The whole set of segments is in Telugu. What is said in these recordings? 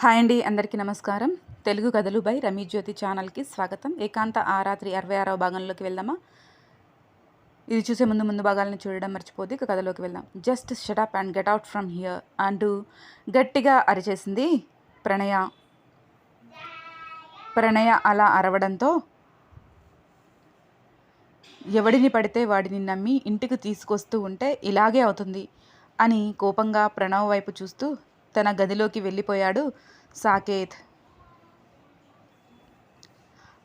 హాయ్ అండి అందరికీ నమస్కారం. తెలుగు కథలు బై రమీ జ్యోతి ఛానల్కి స్వాగతం. ఏకాంత ఆ రాత్రి అరవై ఆరవ భాగంలోకి వెళ్దామా? ఇది చూసే ముందు ముందు భాగాలను చూడడం మర్చిపోద్ది ఇక కథలోకి వెళ్దాం. Just shut up and get out from here అంటూ గట్టిగా అరిచేసింది ప్రణయ. ప్రణయ అలా అరవడంతో ఎవడిని పడితే వాడిని నమ్మి ఇంటికి తీసుకొస్తూ ఉంటే ఇలాగే అవుతుంది అని కోపంగా ప్రణవ్ వైపు చూస్తూ తన గదిలోకి వెళ్ళిపోయాడు సాకేత్.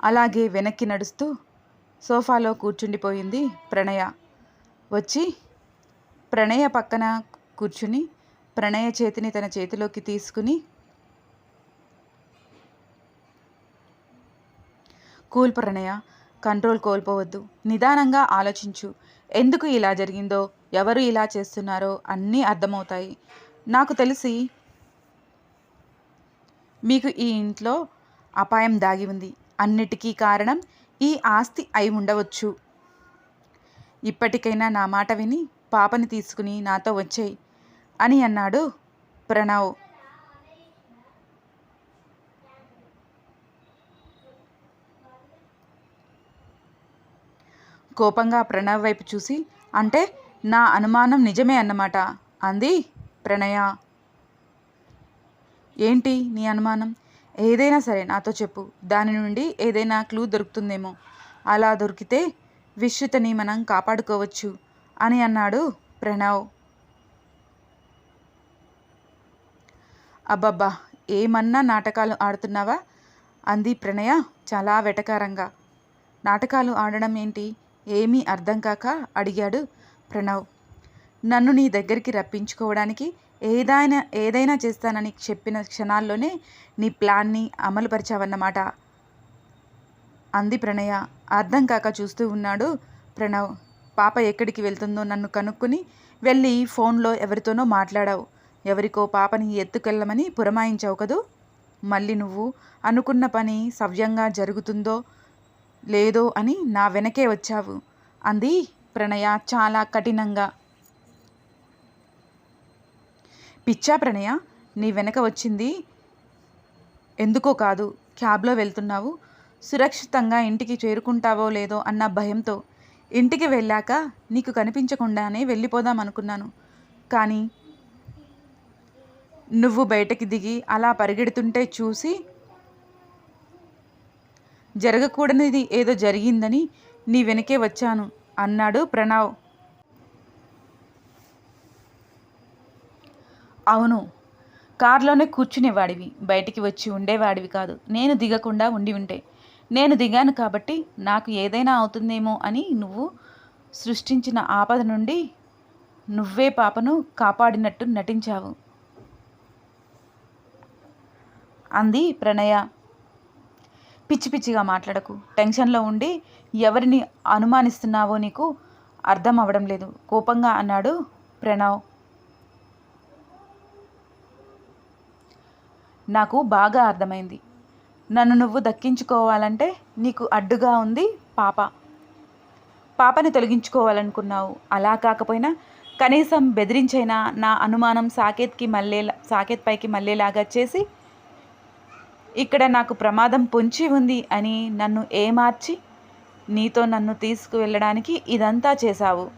అలాగే వెనక్కి నడుస్తూ సోఫాలో కూర్చుండిపోయింది ప్రణయ. వచ్చి ప్రణయ పక్కన కూర్చుని ప్రణయ చేతిని తన చేతిలోకి తీసుకుని కూల్ ప్రణయ కంట్రోల్ కోల్పోవద్దు నిదానంగా ఆలోచించు. ఎందుకు ఇలా జరిగిందో ఎవరు ఇలా చేస్తున్నారో అన్నీ అర్థమవుతాయి. నాకు తెలిసి మీకు ఈ ఇంట్లో అపాయం దాగి ఉంది. అన్నిటికీ కారణం ఈ ఆస్తి అయి ఉండవచ్చు. ఇప్పటికైనా నా మాట విని పాపని తీసుకుని నాతో వచ్చేయి అని అన్నాడు ప్రణవ్. కోపంగా ప్రణవ్ వైపు చూసి అంటే నా అనుమానం నిజమే అన్నమాట. అంది ప్రణయ. ఏంటి నీ అనుమానం? ఏదైనా సరే నాతో చెప్పు. దాని నుండి ఏదైనా క్లూ దొరుకుతుందేమో. అలా దొరికితే విశ్రుతని మనం కాపాడుకోవచ్చు అని అన్నాడు ప్రణవ్. అబ్బబ్బా ఏమన్నా నాటకాలు ఆడుతున్నావా? అంది ప్రణయ చాలా వెటకారంగా. నాటకాలు ఆడడం ఏంటి? ఏమీ అర్థం కాక అడిగాడు ప్రణవ్. నన్ను నీ దగ్గరికి రప్పించుకోవడానికి ఏదైనా ఏదైనా చేస్తానని చెప్పిన క్షణాల్లోనే నీ ప్లాన్ని అమలుపరిచావన్నమాట. అంది ప్రణయ. అర్థం కాక చూస్తూ ఉన్నాడు ప్రణవ్. పాప ఎక్కడికి వెళ్తుందో నన్ను కనుక్కొని వెళ్ళి ఫోన్లో ఎవరితోనో మాట్లాడావు. ఎవరికో పాపని ఎత్తుకెళ్ళమని పురమాయించావు కదూ? మళ్ళీ నువ్వు అనుకున్న పని సవ్యంగా జరుగుతుందో లేదో అని నా వెనకే వచ్చావు. అంది ప్రణయ చాలా కఠినంగా. పిచ్చా ప్రణయ నీ వెనక వచ్చింది. ఎందుకో కాదు క్యాబ్లో వెళ్తున్నావు. సురక్షితంగా ఇంటికి చేరుకుంటావో లేదో అన్న భయంతో ఇంటికి వెళ్ళాక నీకు కనిపించకుండానే వెళ్ళిపోదాం అనుకున్నాను. కానీ నువ్వు బయటకి దిగి అలా పరిగెడుతుంటే చూసి జరగకూడనిది ఏదో జరిగిందని నీ వెనకే వచ్చాను అన్నాడు ప్రణవ్. అవును. కారులోనే కూర్చునేవాడివి. బయటికి వచ్చి ఉండేవాడివి కాదు. నేను దిగకుండా ఉండి ఉంటే. నేను దిగాను కాబట్టి నాకు ఏదైనా అవుతుందేమో అని నువ్వు సృష్టించిన ఆపద నుండి నువ్వే పాపను కాపాడినట్టు నటించావు. అంది ప్రణయ. పిచ్చి పిచ్చిగా మాట్లాడకు. టెన్షన్లో ఉండి ఎవరిని అనుమానిస్తున్నావో నీకు అర్థం అవ్వడం లేదు. కోపంగా అన్నాడు ప్రణవ్. నాకు బాగా అర్థమైంది. నన్ను నువ్వు దక్కించుకోవాలంటే నీకు అడ్డుగా ఉంది పాప. పాపని తొలగించుకోవాలనుకున్నావు. అలా కాకపోయినా కనీసం బెదిరించైనా నా అనుమానం సాకేత్కి మళ్ళే సాకేత్ పైకి మళ్ళేలాగా చేసి ఇక్కడ నాకు ప్రమాదం పొంచి ఉంది అని నన్ను ఏమార్చి నీతో నన్ను తీసుకువెళ్ళడానికి ఇదంతా చేశావు.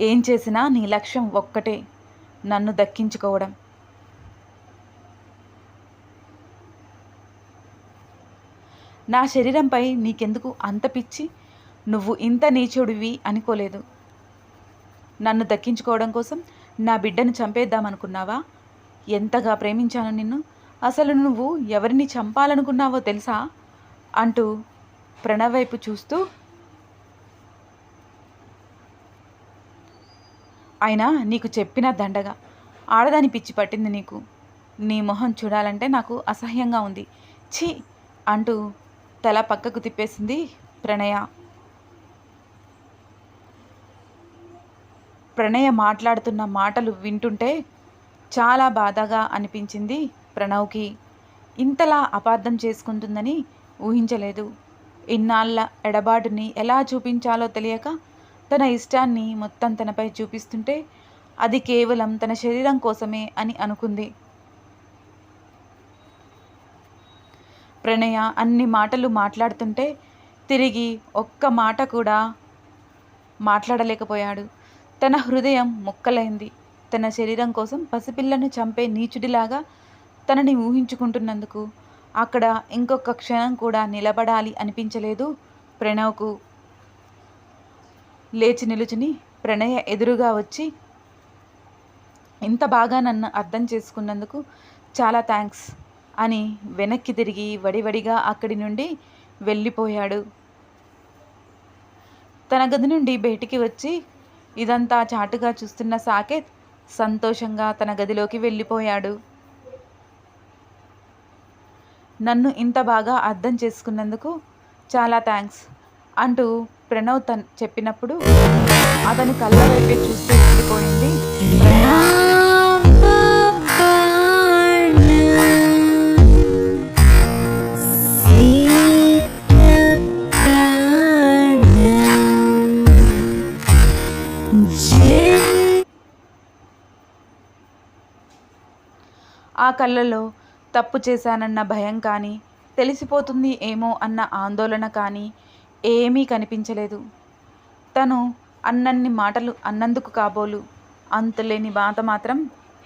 ఏం చేసినా నీ లక్ష్యం ఒక్కటే నన్ను దక్కించుకోవడం. నా శరీరంపై నీకెందుకు అంత పిచ్చి? నువ్వు ఇంత నీచుడివి అనుకోలేదు. నన్ను దక్కించుకోవడం కోసం నా బిడ్డను చంపేద్దామనుకున్నావా? ఎంతగా ప్రేమించాను నిన్ను. అసలు నువ్వు ఎవరిని చంపాలనుకున్నావో తెలుసా? అంటూ ప్రణవ్ వైపు చూస్తూ అయినా నీకు చెప్పిన దండగా. ఆడదాని పిచ్చి పట్టింది నీకు. నీ మొహం చూడాలంటే నాకు అసహ్యంగా ఉంది. ఛీ అంటూ తల పక్కకు తిప్పేసింది ప్రణయ. ప్రణయ మాట్లాడుతున్న మాటలు వింటుంటే చాలా బాధగా అనిపించింది ప్రణవ్కి. ఇంతలా అపార్థం చేసుకుంటుందని ఊహించలేదు. ఇన్నాళ్ళ ఎడబాటుని ఎలా చూపించాలో తెలియక తన ఇష్టాన్ని మొత్తం తనపై చూపిస్తుంటే అది కేవలం తన శరీరం కోసమే అని అనుకుంది. ప్రణయ అన్ని మాటలు మాట్లాడుతుంటే తిరిగి ఒక్క మాట కూడా మాట్లాడలేకపోయాడు. తన హృదయం ముక్కలైంది. తన శరీరం కోసం పసిపిల్లను చంపే నీచుడిలాగా తనని ఊహించుకుంటున్నందుకు అక్కడ ఇంకొక క్షణం కూడా నిలబడాలి అనిపించలేదు ప్రణవ్కు. లేచి నిలుచుని ప్రణయ ఎదురుగా వచ్చి ఇంత బాగా నన్ను అర్థం చేసుకున్నందుకు చాలా థ్యాంక్స్ అని వెనక్కి తిరిగి వడివడిగా అక్కడి నుండి వెళ్ళిపోయాడు. తన గది నుండి బయటికి వచ్చి ఇదంతా చాటుగా చూస్తున్న సాకేత్ సంతోషంగా తన గదిలోకి వెళ్ళిపోయాడు. నన్ను ఇంత బాగా అర్థం చేసుకున్నందుకు చాలా థ్యాంక్స్ అంటూ ప్రణవ్ తన్ చెప్పినప్పుడు అతని కళ్ళ వైపే చూస్తూ వెళ్ళిపోయింది ఆ కళ్ళలో తప్పు చేశానన్న భయం కానీ తెలిసిపోతుంది ఏమో అన్న ఆందోళన కానీ ఏమీ కనిపించలేదు. తను అన్నన్ని మాటలు అన్నందుకు కాబోలు. అంతులేని బాధ మాత్రం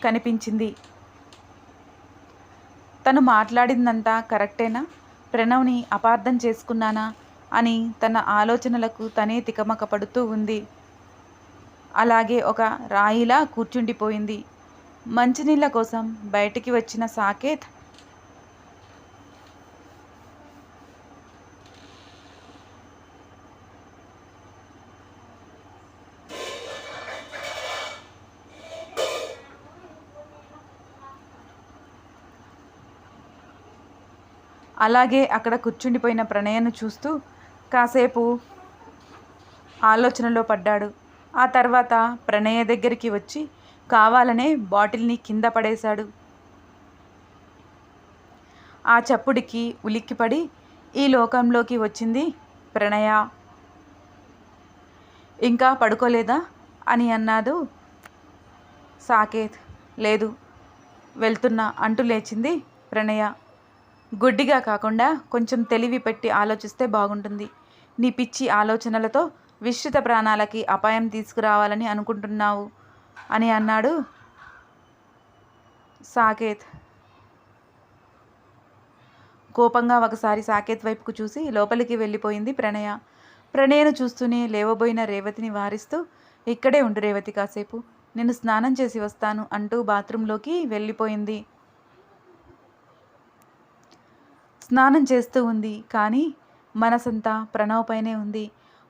కనిపించింది. తను మాట్లాడిందంతా కరెక్టేనా? ప్రణవ్ని అపార్థం చేసుకున్నానా? అని తన ఆలోచనలకు తనే తికమక పడుతూ ఉంది. అలాగే ఒక రాయిలా కూర్చుండిపోయింది. మంచినీళ్ళ కోసం బయటికి వచ్చిన సాకేత్ అలాగే అక్కడ కూర్చుండిపోయిన ప్రణయను చూస్తూ కాసేపు ఆలోచనలో పడ్డాడు. ఆ తర్వాత ప్రణయ దగ్గరికి వచ్చి కావాలనే బాటిల్ని కింద పడేశాడు. ఆ చప్పుడికి ఉలిక్కిపడి ఈ లోకంలోకి వచ్చింది ప్రణయ. ఇంకా పడుకోలేదా? అని అన్నాడు. సాకేత్ లేదు వెళ్తున్నా అంటూ లేచింది ప్రణయ. గుడ్డిగా కాకుండా కొంచెం తెలివి పెట్టి ఆలోచిస్తే బాగుంటుంది. నీ పిచ్చి ఆలోచనలతో విస్తృత ప్రాణాలకి అపాయం తీసుకురావాలని అనుకుంటున్నావు. అని అన్నాడు సాకేత్. కోపంగా ఒకసారి సాకేత్ వైపుకు చూసి లోపలికి వెళ్ళిపోయింది ప్రణయ. ప్రణయను చూస్తూనే లేవబోయిన రేవతిని వారిస్తూ ఇక్కడే ఉండు రేవతి కాసేపు. నేను స్నానం చేసి వస్తాను అంటూ బాత్రూంలోకి వెళ్ళిపోయింది. స్నానం చేస్తూ ఉంది కానీ మనసంతా ప్రణవ్ పైనే ఉంది.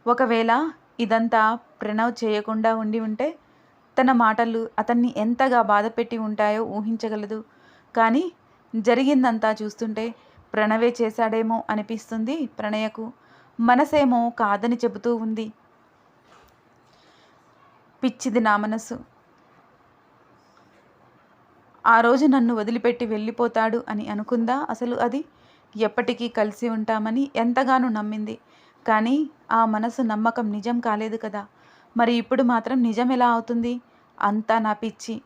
ఒకవేళ ఇదంతా ప్రణవ్ చేయకుండా ఉండి ఉంటే తన మాటలు అతన్ని ఎంతగా బాధపెట్టి ఉంటాయో ఊహించగలదు. కానీ జరిగిందంతా చూస్తుంటే ప్రణవే చేశాడేమో అనిపిస్తుంది ప్రణయకు. మనసేమో కాదని చెబుతూ ఉంది. పిచ్చిది నా మనసు. ఆ రోజు నన్ను వదిలిపెట్టి వెళ్ళిపోతాడు అని అనుకుందా? అసలు అది ఎప్పటికీ కలిసి ఉంటామని ఎంతగానో నమ్మింది. కానీ ఆ మనసు నమ్మకం నిజం కాలేదు కదా. మరి ఇప్పుడు మాత్రం నిజం ఎలా అవుతుంది? అంతా నా పిచ్చి.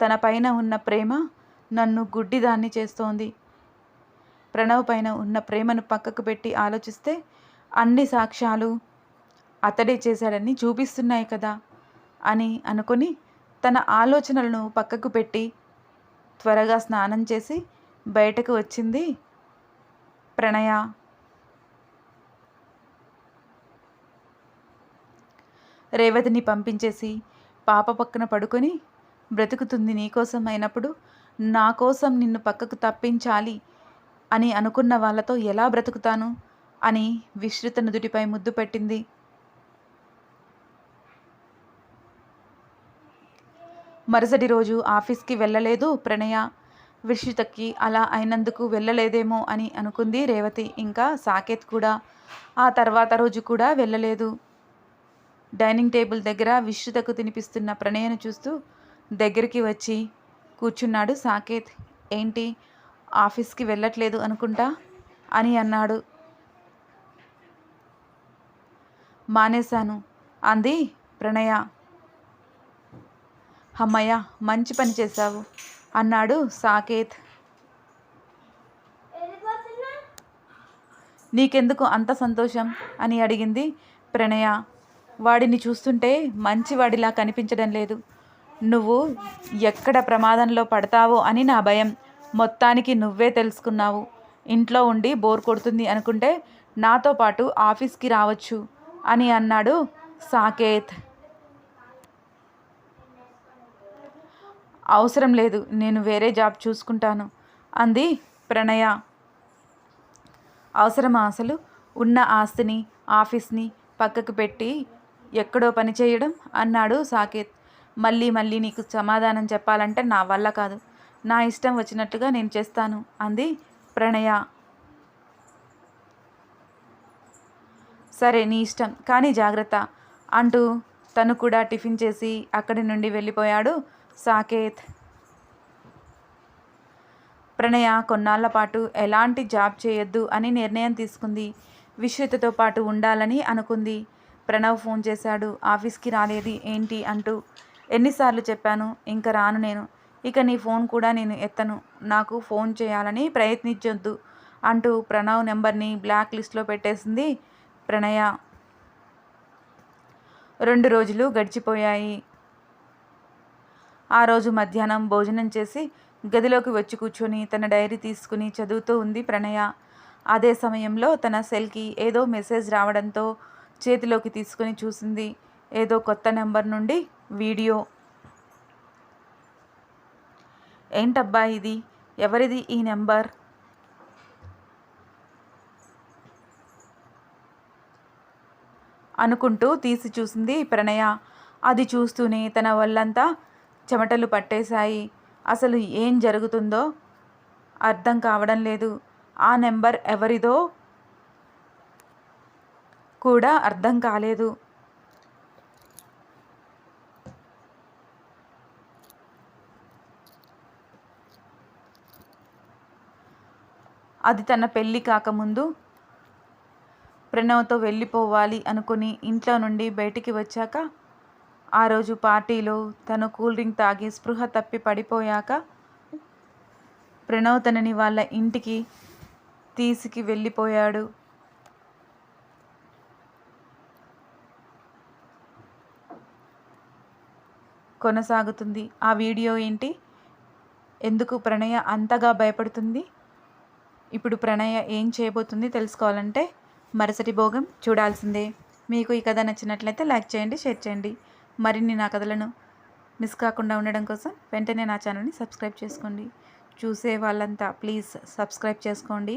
తన పైన ఉన్న ప్రేమ నన్ను గుడ్డిదాన్ని చేస్తోంది. ప్రణవ్ పైన ఉన్న ప్రేమను పక్కకు పెట్టి ఆలోచిస్తే అన్ని సాక్ష్యాలు అతడే చేశాడని చూపిస్తున్నాయి కదా అని అనుకుని తన ఆలోచనలను పక్కకు పెట్టి త్వరగా స్నానం చేసి బయటకు వచ్చింది ప్రణయ. రేవతిని పంపించేసి పాప పక్కన పడుకొని బ్రతుకుతుంది నీకోసం అయినప్పుడు నా కోసం నిన్ను పక్కకు తప్పించాలి అని అనుకున్న వాళ్ళతో ఎలా బ్రతుకుతాను అని విశ్రుత నుదుటిపై ముద్దు పెట్టింది. మరుసటి రోజు ఆఫీస్కి వెళ్ళలేదు ప్రణయ. విశ్రుతకి అలా అయినందుకు వెళ్ళలేదేమో అని అనుకుంది రేవతి. ఇంకా సాకేత్ కూడా. ఆ తర్వాత రోజు కూడా వెళ్ళలేదు. డైనింగ్ టేబుల్ దగ్గర విశ్రుతకు తినిపిస్తున్న ప్రణయను చూస్తూ దగ్గరికి వచ్చి కూర్చున్నాడు సాకేత్. ఏంటి? ఆఫీస్కి వెళ్ళట్లేదు అనుకుంటా? అని అన్నాడు. మానేశాను. అంది ప్రణయ. అమ్మయ్య మంచి పని చేశావు అన్నాడు సాకేత్. నీకెందుకు అంత సంతోషం? అని అడిగింది ప్రణయ. వాడిని చూస్తుంటే మంచివాడిలా కనిపించడం లేదు. నువ్వు ఎక్కడ ప్రమాదంలో పడతావో అని నా భయం. మొత్తానికి నువ్వే తెలుసుకున్నావు. ఇంట్లో ఉండి బోర్ కొడుతుంది అనుకుంటే నాతో పాటు ఆఫీస్కి రావచ్చు అని అన్నాడు సాకేత్. అవసరం లేదు నేను వేరే జాబ్ చూసుకుంటాను అంది ప్రణయ. అవసరమా అసలు? ఉన్న ఆస్తిని ఆఫీస్ని పక్కకు పెట్టి ఎక్కడో పని చేయడం అన్నాడు సాకేత్. మళ్ళీ మళ్ళీ నీకు సమాధానం చెప్పాలంటే నా వల్ల కాదు. నా ఇష్టం వచ్చినట్టుగా నేను చేస్తాను అంది ప్రణయ. సరే నీ ఇష్టం కానీ జాగ్రత్త అంటూ తను కూడా టిఫిన్ చేసి అక్కడి నుండి వెళ్ళిపోయాడు సాకేత్. ప్రణయ కొన్నాళ్ళ పాటు ఎలాంటి జాబ్ చేయొద్దు అని నిర్ణయం తీసుకుంది. విశ్వతతో పాటు ఉండాలని అనుకుంది. ప్రణవ్ ఫోన్ చేశాడు. ఆఫీస్కి రాలేది. ఏంటి అంటూ ఎన్నిసార్లు చెప్పాను. ఇంకా రాను నేను. ఇక నీ ఫోన్ కూడా నేను ఎత్తను. నాకు ఫోన్ చేయాలని ప్రయత్నించొద్దు అంటూ ప్రణవ్ నెంబర్ని బ్లాక్ లిస్ట్లో పెట్టేసింది ప్రణయ. రెండు రోజులు గడిచిపోయాయి. ఆ రోజు మధ్యాహ్నం భోజనం చేసి గదిలోకి వచ్చి కూర్చొని తన డైరీ తీసుకుని చదువుతూ ఉంది ప్రణయ. అదే సమయంలో తన సెల్కి ఏదో మెసేజ్ రావడంతో చేతిలోకి తీసుకుని చూసింది ఏదో కొత్త నెంబర్ నుండి వీడియో. ఏంటబ్బా ఇది? ఎవరిది ఈ నెంబర్? అనుకుంటూ తీసి చూసింది ప్రణయ. అది చూస్తూనే తన వల్లంతా చెమటలు పట్టేశాయి. అసలు ఏం జరుగుతుందో అర్థం కావడం లేదు. ఆ నెంబర్ ఎవరిదో కూడా అర్థం కాలేదు. అది తన పెళ్ళి కాకముందు ప్రణవ్తో వెళ్ళిపోవాలి అనుకుని ఇంట్లో నుండి బయటికి వచ్చాక ఆ రోజు పార్టీలో తను కూల్ డ్రింక్ తాగి స్పృహ తప్పి పడిపోయాక ప్రణవ్ తనని వాళ్ళ ఇంటికి తీసుకు వెళ్ళిపోయాడు. కొనసాగుతుంది. ఆ వీడియో ఏంటి? ఎందుకు ప్రణయ అంతగా భయపడుతుంది? ఇప్పుడు ప్రణయ ఏం చేయబోతుంది తెలుసుకోవాలంటే మరుసటి భోగం చూడాల్సిందే. మీకు ఈ కథ నచ్చినట్లయితే లైక్ చేయండి షేర్ చేయండి. మరిన్ని నా కథలను మిస్ కాకుండా ఉండడం కోసం వెంటనే నా ఛానల్ని సబ్స్క్రైబ్ చేసుకోండి. చూసే వాళ్ళంతా ప్లీజ్ సబ్స్క్రైబ్ చేసుకోండి.